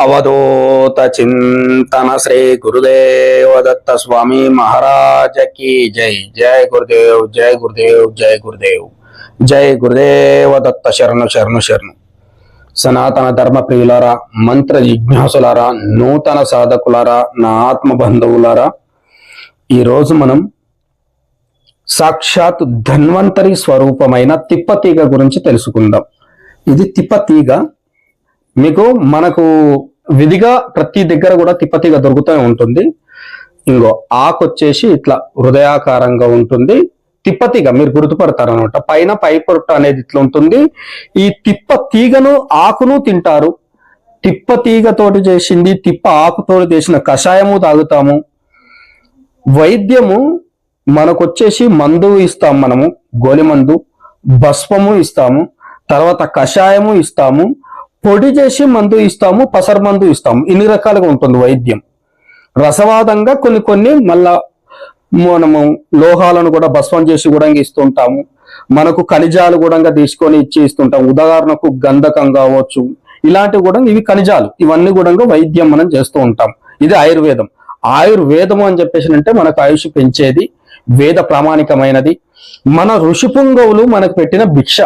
అవధూత చింతన శ్రీ గురుదేవ దత్త స్వామి మహారాజకి జై జై గురుదేవ్ జై గురుదేవ్ జై గురుదేవ్ జై గురుదేవ దత్త శరణు శరణు శరణు సనాతన ధర్మ ప్రియులారా మంత్ర జిజ్ఞాసులారా నూతన సాధకులారా నా ఆత్మ బంధువులారా ఈరోజు మనం సాక్షాత్ ధన్వంతరి స్వరూపమైన తిప్పతీగ గురించి తెలుసుకుందాం. ఇది తిప్పతీగ మీకు మనకు విధిగా ప్రతి దగ్గర కూడా తిప్పతీగ దొరుకుతూనే ఉంటుంది. ఇంకో ఆకు వచ్చేసి ఇట్లా హృదయాకారంగా ఉంటుంది. తిప్పతీగ మీరు గుర్తుపడతారు అనమాట పైన పై పొట్ట అనేది ఇట్లా ఉంటుంది. ఈ తిప్ప తీగను ఆకును తింటారు. తిప్ప తీగతోటి చేసింది తిప్ప ఆకుతోటి చేసిన కషాయము తాగుతాము. వైద్యము మనకొచ్చేసి మందు ఇస్తాం మనము గోలి మందు భస్మము ఇస్తాము. తర్వాత కషాయము ఇస్తాము. పొడి చేసి మందు ఇస్తాము పసర మందు ఇస్తాము. ఇన్ని రకాలుగా ఉంటుంది వైద్యం. రసవాదంగా కొన్ని కొన్ని మళ్ళా మనము లోహాలను కూడా భస్వం చేసి కూడా ఇస్తుంటాము. మనకు ఖనిజాలు కూడా తీసుకొని ఇచ్చి ఇస్తుంటాం ఉదాహరణకు గంధకం కావచ్చు ఇలాంటివి కూడా ఇవి ఖనిజాలు. ఇవన్నీ కూడా వైద్యం మనం చేస్తూ ఉంటాం. ఇది ఆయుర్వేదం. ఆయుర్వేదము అని చెప్పేసి అంటే మనకు ఆయుష్ పెంచేది వేద ప్రామాణికమైనది. మన ఋషి పుంగవులు మనకు పెట్టిన భిక్ష.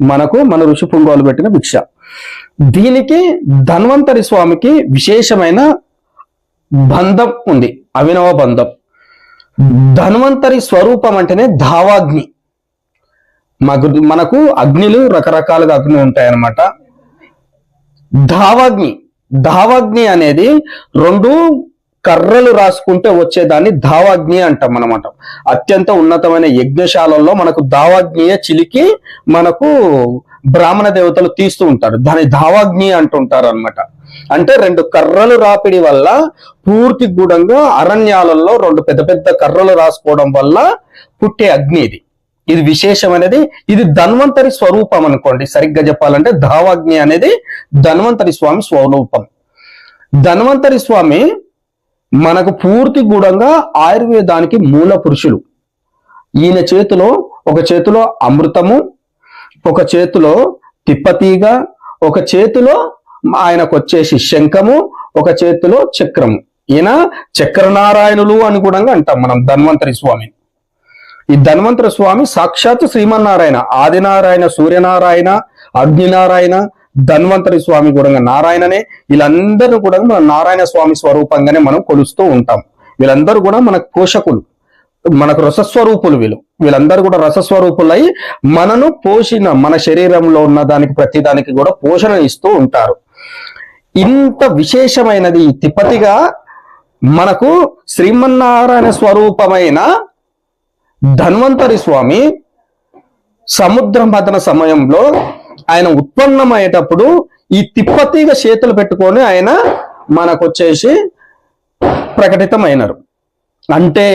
మనకు మన ఋషి పుంగవులు పెట్టిన భిక్ష. దీనికి ధన్వంతరి స్వామికి విశేషమైన బంధం ఉంది అవినవ బంధం. ధన్వంతరి స్వరూపం అంటేనే ధావాగ్ని. మాకు మనకు అగ్నిలు రకరకాలుగా అగ్ని ఉంటాయన్నమాట. ధావాగ్ని ధావాగ్ని అనేది రెండు కర్రలు రాసుకుంటే వచ్చేదాన్ని ధావాగ్ని అంటాం అనమాట అత్యంత ఉన్నతమైన యజ్ఞశాలల్లో మనకు దావాగ్నియే చిలికి మనకు బ్రాహ్మణ దేవతలు తీస్తూ ఉంటారు. దాని ధావాగ్ని అంటుంటారు అనమాట అంటే రెండు కర్రలు రాపిడి వల్ల పూర్తి గూఢంగా అరణ్యాలలో రెండు పెద్ద పెద్ద కర్రలు రాసుకోవడం వల్ల పుట్టే అగ్ని ఇది. ఇది విశేషం అనేది ఇది ధన్వంతరి స్వరూపం అనుకోండి. సరిగ్గా చెప్పాలంటే ధావాగ్ని అనేది ధన్వంతరి స్వామి స్వరూపం. ధన్వంతరి స్వామి మనకు పూర్తి గూఢంగా ఆయుర్వేదానికి మూల పురుషులు. ఈయన చేతిలో ఒక చేతిలో అమృతము ఒక చేతిలో తిప్పతీగ ఒక చేతిలో ఆయనకు వచ్చేసి శంఖము ఒక చేతిలో చక్రము. ఈయన చక్రనారాయణులు అని కూడా అంటాం మనం ధన్వంతరి స్వామి. ఈ ధన్వంతర స్వామి సాక్షాత్ శ్రీమన్నారాయణ ఆదినారాయణ సూర్యనారాయణ అగ్నినారాయణ ధన్వంతరి స్వామి కూడా నారాయణనే. వీళ్ళందరూ కూడా మన నారాయణ స్వామి స్వరూపంగానే మనం కొలుస్తూ ఉంటాం. వీళ్ళందరూ కూడా మన పోషకులు. మనకు రసస్వరూపులు వీళ్ళు. వీళ్ళందరూ కూడా రసస్వరూపులై మనను పోషిన మన శరీరంలో ఉన్న దానికి ప్రతి దానికి కూడా పోషణ ఇస్తూ ఉంటారు. ఇంత విశేషమైనది ఈ మనకు శ్రీమన్నారాయణ స్వరూపమైన ధన్వంతరి స్వామి సముద్ర మదన సమయంలో ఆయన ఉత్పన్నమయ్యేటప్పుడు ఈ తిప్పతీగ చేతులు పెట్టుకొని ఆయన మనకొచ్చేసి ప్రకటితమైనారు. అంటే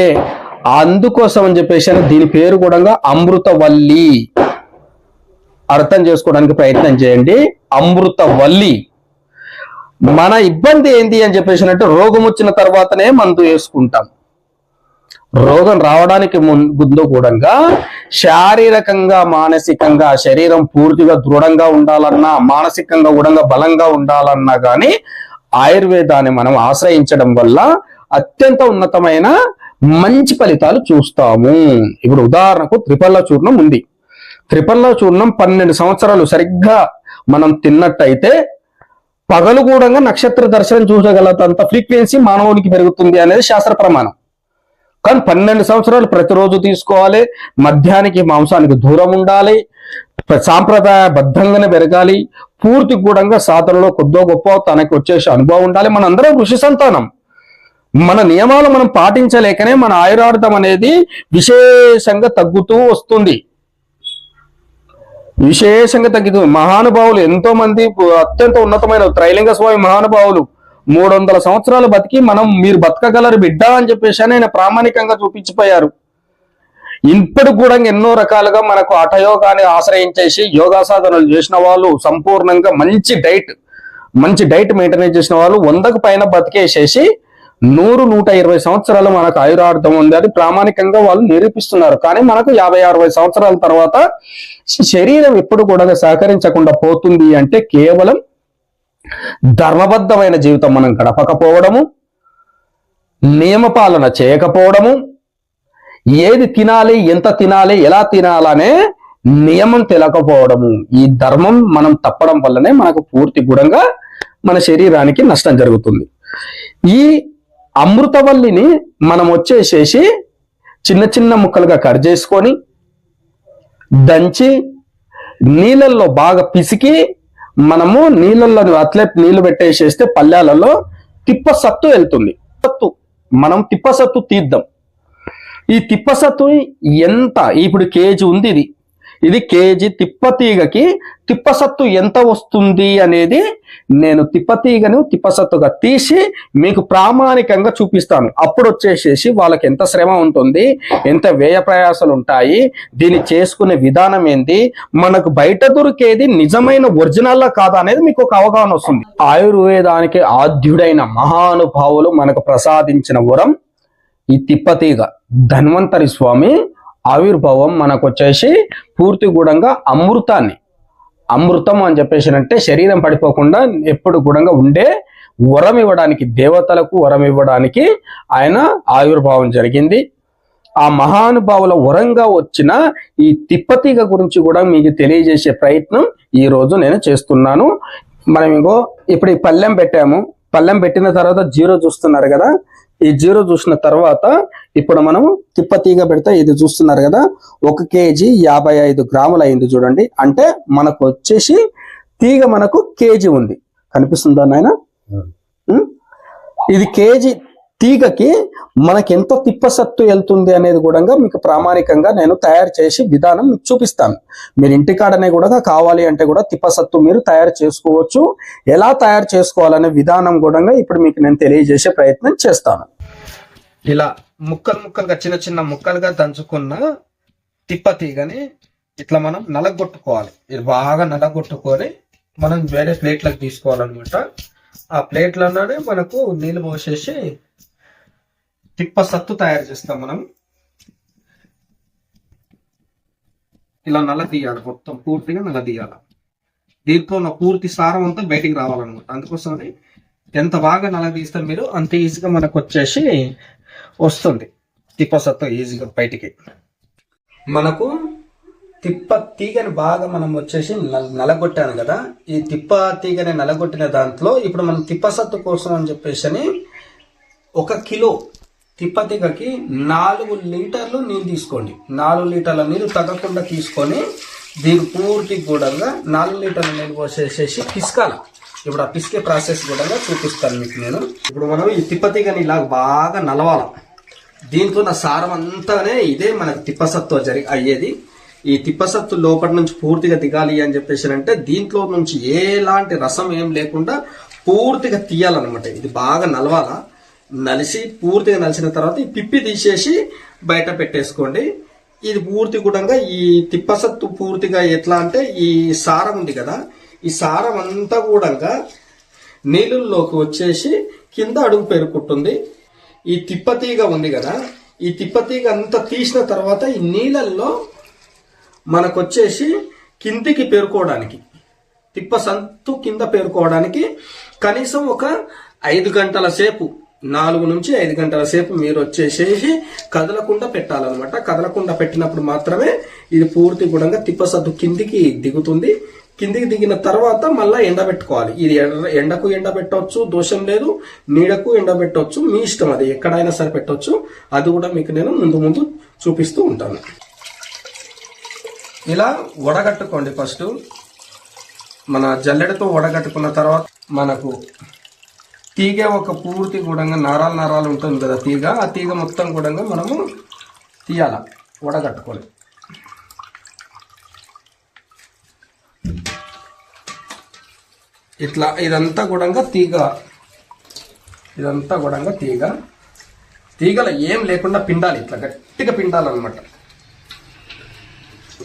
అందుకోసం అని చెప్పేసి దీని పేరు కూడా అమృతవల్లి. అర్థం చేసుకోవడానికి ప్రయత్నం చేయండి. అమృతవల్లి. మన ఇబ్బంది ఏంటి అని చెప్పేసి అంటే రోగం వచ్చిన తర్వాతనే మందు వేసుకుంటాం. రోగం రావడానికి ముందు కూడా శారీరకంగా మానసికంగా శరీరం పూర్తిగా దృఢంగా ఉండాలన్నా మానసికంగా కూడా బలంగా ఉండాలన్నా కానీ ఆయుర్వేదాన్ని మనం ఆశ్రయించడం వల్ల అత్యంత ఉన్నతమైన మంచి ఫలితాలు చూస్తాము. ఇప్పుడు ఉదాహరణకు త్రిపల్ల చూర్ణం ఉంది. త్రిపల్ల చూర్ణం పన్నెండు సంవత్సరాలు సరిగ్గా మనం తిన్నట్టయితే పగలు కూడా నక్షత్ర దర్శనం చూసగలంత ఫ్రీక్వెన్సీ మానవునికి పెరుగుతుంది అనేది శాస్త్ర ప్రమాణం. కానీ పన్నెండు సంవత్సరాలు ప్రతిరోజు తీసుకోవాలి. మధ్యానికి మాంసానికి దూరం ఉండాలి. సాంప్రదాయబద్ధంగానే పెరగాలి. పూర్తి గూఢంగా సాధనలో కొద్దో గొప్ప తనకి వచ్చేసి అనుభవం ఉండాలి. మన అందరం ఋషి సంతానం. మన నియమాలు మనం పాటించలేకనే మన ఆయురార్థం అనేది విశేషంగా తగ్గుతూ వస్తుంది. విశేషంగా తగ్గుతుంది మహానుభావులు ఎంతో మంది అత్యంత ఉన్నతమైన త్రైలింగ స్వామి మహానుభావులు మూడు వందల సంవత్సరాలు బతికి మనం మీరు బతకగలరు బిడ్డ అని చెప్పేసి ఆయన ప్రామాణికంగా చూపించిపోయారు. ఇప్పుడు కూడా ఎన్నో రకాలుగా మనకు హఠయోగాన్ని ఆశ్రయించేసి యోగా సాధనలు చేసిన వాళ్ళు సంపూర్ణంగా మంచి డైట్ మంచి డైట్ మెయింటైన్ చేసిన వాళ్ళు వందకు పైన బతికేసేసి నూరు నూట ఇరవై సంవత్సరాలు మనకు ఆయురార్థం ఉంది. అది ప్రామాణికంగా వాళ్ళు నిరూపిస్తున్నారు. కానీ మనకు యాభై అరవై సంవత్సరాల తర్వాత శరీరం ఎప్పుడు కూడా సహకరించకుండా పోతుంది అంటే కేవలం ధర్మబద్ధమైన జీవితం మనం గడపకపోవడము నియమపాలన చేయకపోవడము ఏది తినాలి ఎంత తినాలి ఎలా తినాలనే నియమం తెలకపోవడము. ఈ ధర్మం మనం తప్పడం వల్లనే మనకు పూర్తి గుణంగా మన శరీరానికి నష్టం జరుగుతుంది. ఈ అమృతవల్లిని మనం వచ్చేసేసి చిన్న చిన్న ముక్కలుగా కట్ చేసుకొని దంచి నీళ్ళల్లో బాగా పిసికి మనము నీళ్ళల్లో అట్లే నీళ్ళు పెట్టేసేస్తే పల్లెలలో తిప్పసత్తు వెళ్తుంది. సత్తు మనం తిప్పసత్తు తీద్దాం. ఈ తిప్పసత్తు ఎంత? ఇప్పుడు కేజీ ఉంది ఇది. ఇది కేజీ తిప్పతీగకి తిప్పసత్తు ఎంత వస్తుంది అనేది నేను తిప్పతీగను తిప్పసత్తుగా తీసి మీకు ప్రామాణికంగా చూపిస్తాను. అప్పుడు వచ్చేసేసి వాళ్ళకి ఎంత శ్రమ ఉంటుంది ఎంత వ్యయ ప్రయాసాలు ఉంటాయి దీన్ని చేసుకునే విధానం ఏంది మనకు బయట దొరికేది నిజమైన ఒరిజినల్లా కాదా అనేది మీకు ఒక అవగాహన వస్తుంది. ఆయుర్వేదానికి ఆద్యుడైన మహానుభావులు మనకు ప్రసాదించిన వరం ఈ తిప్పతీగ. ధన్వంతరి స్వామి ఆవిర్భావం మనకు వచ్చేసి పూర్తి గూఢంగా అమృతాన్ని. అమృతం అని చెప్పేసి అంటే శరీరం పడిపోకుండా ఎప్పుడు గూఢంగా ఉండే వరం ఇవ్వడానికి దేవతలకు వరం ఇవ్వడానికి ఆయన ఆవిర్భావం జరిగింది. ఆ మహానుభావుల వరంగా వచ్చిన ఈ తిప్పతీగ గురించి కూడా మీకు తెలియజేసే ప్రయత్నం ఈ రోజు నేను చేస్తున్నాను. మనం ఇంకో ఇప్పుడు ఈ పల్లెం పెట్టాము. పల్లెం పెట్టిన తర్వాత జీరో చూస్తున్నారు కదా? ఈ జీరో చూసిన తర్వాత ఇప్పుడు మనం తిప్పతీగ పెడితే ఇది చూస్తున్నారు కదా ఒక కేజీ యాభై ఐదు గ్రాములు అయింది చూడండి. అంటే మనకు వచ్చేసి తీగ మనకు కేజీ ఉంది. కనిపిస్తుందా నాయన? ఇది కేజీ తీగకి మనకి ఎంత తిప్పసత్తు వెళ్తుంది అనేది కూడా మీకు ప్రామాణికంగా నేను తయారు చేసి విధానం మీకు చూపిస్తాను. మీరు ఇంటికాడనే కూడా కావాలి అంటే కూడా తిప్పసత్తు మీరు తయారు చేసుకోవచ్చు. ఎలా తయారు చేసుకోవాలనే విధానం కూడా ఇప్పుడు మీకు నేను తెలియజేసే ప్రయత్నం చేస్తాను. ఇలా ముక్కలు ముక్కలుగా చిన్న చిన్న ముక్కలుగా దంచుకున్న తిప్ప తీగని ఇట్లా మనం నలగొట్టుకోవాలి. ఇది బాగా నలగొట్టుకొని మనం వేరే ప్లేట్లకు తీసుకోవాలన్నమాట. ఆ ప్లేట్లలోనే మనకు నీళ్ళు పోసేసి తిప్ప సత్తు తయారు చేస్తాం మనం. ఇలా నల్ల తీయాలి మొత్తం పూర్తిగా నల్ల తీయాలి. దీంట్లో ఉన్న పూర్తి సారం అంతా బయటికి రావాలన్నమాట. అందుకోసమని ఎంత బాగా నల్ల తీస్తే మీరు అంత ఈజీగా మనకు వచ్చేసి వస్తుంది. తిప్ప సత్తు ఈజీగా బయటికి. మనకు తిప్ప తీగని బాగా మనం వచ్చేసి నలగొట్టాను కదా. ఈ తిప్ప తీగని నలగొట్టిన దాంట్లో ఇప్పుడు మనం తిప్ప సత్తు కోసం అని చెప్పేసి అని ఒక కిలో తిప్పతిగకి నాలుగు లీటర్లు నీళ్ళు తీసుకోండి. నాలుగు లీటర్ల నీళ్ళు తగ్గకుండా తీసుకొని దీని పూర్తి కూడా నాలుగు లీటర్ల నీళ్ళు పోసేసేసి పిసకాల. ఇప్పుడు ఆ పిసికే ప్రాసెస్ కూడా చూపిస్తాను మీకు నేను. ఇప్పుడు మనం ఈ తిప్పతిగని ఇలా బాగా నలవాల. దీంతో నా సారం అంతానే ఇదే మనకు తిప్పసత్తు జరిగి అయ్యేది. ఈ తిప్పసత్తు లోపల నుంచి పూర్తిగా దిగాలి అని చెప్పేసి అంటే దీంట్లో నుంచి ఎలాంటి రసం ఏం లేకుండా పూర్తిగా తీయాలన్నమాట. ఇది బాగా నలవాలా. నలిసి పూర్తిగా నలిసిన తర్వాత ఈ పిప్పి తీసేసి బయట పెట్టేసుకోండి. ఇది పూర్తి కూడా ఈ తిప్పసత్తు పూర్తిగా ఎట్లా అంటే ఈ సారం ఉంది కదా ఈ సారం అంతా కూడా నీళ్ళల్లోకి వచ్చేసి కింద అడుగు పెరుకుంటుంది ఈ తిప్పతీగ ఉంది కదా ఈ తిప్పతీగ అంతా తీసిన తర్వాత ఈ నీళ్ళల్లో మనకు వచ్చేసి కిందికి పేరుకోవడానికి తిప్పసత్తు కింద పేరుకోవడానికి కనీసం ఒక ఐదు గంటల సేపు నాలుగు నుంచి ఐదు గంటల సేపు మీరు వచ్చేసేసి కదలకుండా పెట్టాలన్నమాట. కదలకుండా పెట్టినప్పుడు మాత్రమే ఇది పూర్తి గుణంగా తిప్పసద్దు కిందికి దిగుతుంది. కిందికి దిగిన తర్వాత మళ్ళా ఎండబెట్టుకోవాలి ఇది ఎండ- ఎండకు ఎండబెట్టవచ్చు దోషం లేదు. నీడకు ఎండబెట్టవచ్చు మీ ఇష్టం అది. ఎక్కడైనా సరే పెట్టవచ్చు. అది కూడా మీకు నేను ముందు ముందు చూపిస్తూ ఉంటాను. ఇలా వడగట్టుకోండి ఫస్ట్. మన జల్లెడతో వడగట్టుకున్న తర్వాత మనకు తీగ ఒక పూర్తి కూడా నరాలు నరాలు ఉంటుంది కదా తీగ ఆ తీగ మొత్తం కూడా మనము తీయాల వడగట్టుకోవాలి ఇట్లా ఇదంతా కూడా తీగ ఇదంతా కూడా తీగ. తీగల ఏం లేకుండా పిండాలి ఇట్లా గట్టిగా పిండాలన్నమాట.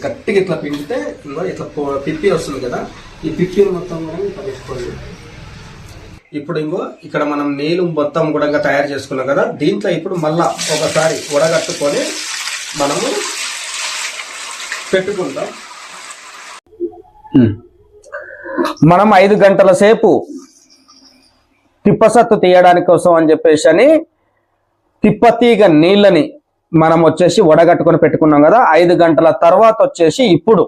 గట్టిగా ఇట్లా పిండితే ఇట్లా పిప్పి వస్తుంది కదా ఈ పిప్పిని మొత్తం కూడా ఇట్లా పెట్టుకోండి. ఇప్పుడు ఇంకో ఇక్కడ మనం నీళ్ళు మొత్తం కూడా తయారు చేసుకున్నాం కదా దీంట్లో ఇప్పుడు మళ్ళా ఒకసారి వడగట్టుకొని మనము పెట్టుకుంటాం. మనం ఐదు గంటల సేపు తిప్పసత్తు తీయడానికి కోసం అని చెప్పేసి అని తిప్పతీగ నీళ్ళని మనం వచ్చేసి వడగట్టుకొని పెట్టుకున్నాం కదా ఐదు గంటల తర్వాత వచ్చేసి ఇప్పుడు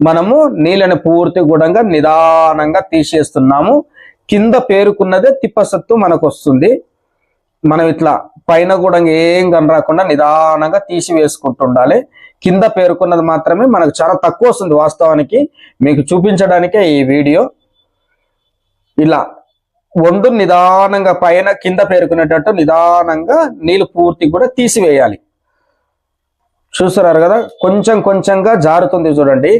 మనము నీళ్ళని పూర్తి గుడంగా నిదానంగా తీసేస్తున్నాము. కింద పేరుకున్నదే తిప్పసత్తు మనకు వస్తుంది మనం ఇట్లా పైన కూడా ఏం కనరాకుండా నిదానంగా తీసి వేసుకుంటుండాలి. కింద పేరుకున్నది మాత్రమే మనకు చాలా తక్కువ వస్తుంది వాస్తవానికి. మీకు చూపించడానికే ఈ వీడియో. ఇలా వండు నిదానంగా పైన కింద పేరుకునేటట్టు నిదానంగా నీళ్ళు పూర్తి కూడా తీసివేయాలి చూస్తున్నారు కదా? కొంచెం కొంచెంగా జారుతుంది చూడండి.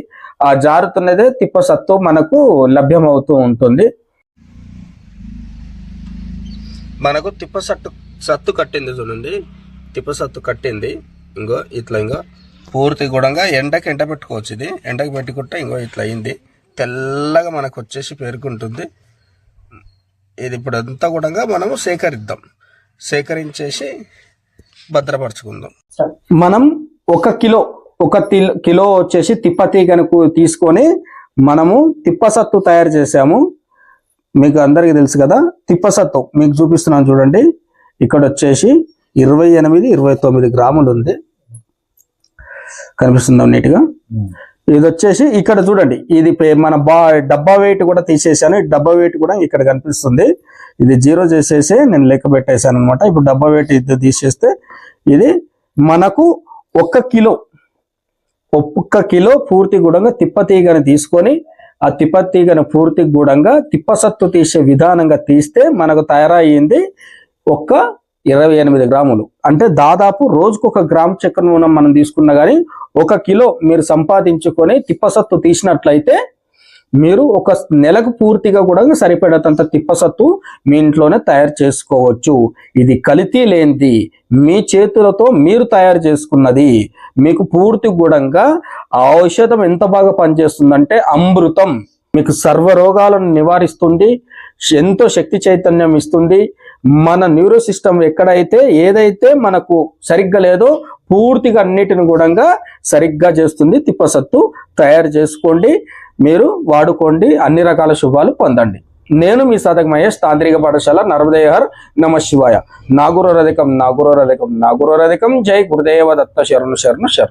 ఆ జారుతున్నదే తిప్పసత్తు మనకు లభ్యమవుతూ ఉంటుంది. మనకు తిప్పసట్టు సత్తు కట్టింది చూడండి. తిప్పసత్తు కట్టింది. ఇంకో ఇట్లా ఇంకో పూర్తి కూడా ఎండకి ఎండ పెట్టుకోవచ్చు ఇది. ఎండకి పెట్టుకుంటే ఇంకో ఇట్లా అయింది. తెల్లగా మనకు వచ్చేసి పేరుకుంటుంది. ఇది ఇప్పుడు అంతా కూడా మనము సేకరిద్దాం. సేకరించేసి భద్రపరచుకుందాం. మనం ఒక కిలో ఒక కిలో వచ్చేసి తిప్పతీగను తీసుకొని మనము తిప్పసత్తు తయారు చేసాము. మీకు అందరికీ తెలుసు కదా తిప్పసత్తు మీకు చూపిస్తున్నాను చూడండి. ఇక్కడ వచ్చేసి ఇరవై ఎనిమిది ఇరవై తొమ్మిది గ్రాములు ఉంది. కనిపిస్తుందా నీట్గా? ఇది వచ్చేసి ఇక్కడ చూడండి. ఇది మన బా డబ్బా వెయిట్ కూడా తీసేసాను. డబ్బా వెయిట్ కూడా ఇక్కడ కనిపిస్తుంది. ఇది జీరో చేసేసి నేను లెక్క పెట్టేశాను అనమాట ఇప్పుడు డబ్బా వెయిట్ ఇది తీసేస్తే ఇది మనకు ఒక్క కిలో ఒక్క కిలో పూర్తి గుడంగా తిప్పతీగని తీసుకొని ఆ తిప్పతీగను పూర్తి గూఢంగా తిప్పసత్తు తీసే విధానంగా తీస్తే మనకు తయారయ్యింది ఒక్క ఇరవై ఎనిమిది గ్రాములు. అంటే దాదాపు రోజుకు ఒక గ్రామ్ చక్కెర నూనె మనం తీసుకున్నా కానీ ఒక కిలో మీరు సంపాదించుకొని తిప్పసత్తు తీసినట్లయితే మీరు ఒక నెలకు పూర్తిగా కూడా సరిపడేటంత తిప్పసత్తు మీ ఇంట్లోనే తయారు చేసుకోవచ్చు. ఇది కలితీ లేనిది. మీ చేతులతో మీరు తయారు చేసుకున్నది. మీకు పూర్తి గుణంగా ఆ ఔషధం ఎంత బాగా పనిచేస్తుందంటే అమృతం. మీకు సర్వ రోగాలను నివారిస్తుంది ఎంతో శక్తి చైతన్యం ఇస్తుంది. మన న్యూరో సిస్టమ్ ఎక్కడైతే ఏదైతే మనకు సరిగ్గా లేదో పూర్తిగా అన్నిటిని కూడా సరిగ్గా చేస్తుంది. తిప్పసత్తు తయారు చేసుకోండి మీరు వాడుకోండి అన్ని రకాల శుభాలు పొందండి. నేను మీ సాధక మహేష్ తాంత్రిక పాఠశాల నర్మదేహర్ నమ శివాయ. నాగురోరధికం నాగురోరధికం నాగురోరధికం. జై గురుదేవ దత్త శరణు శరణు శరణు.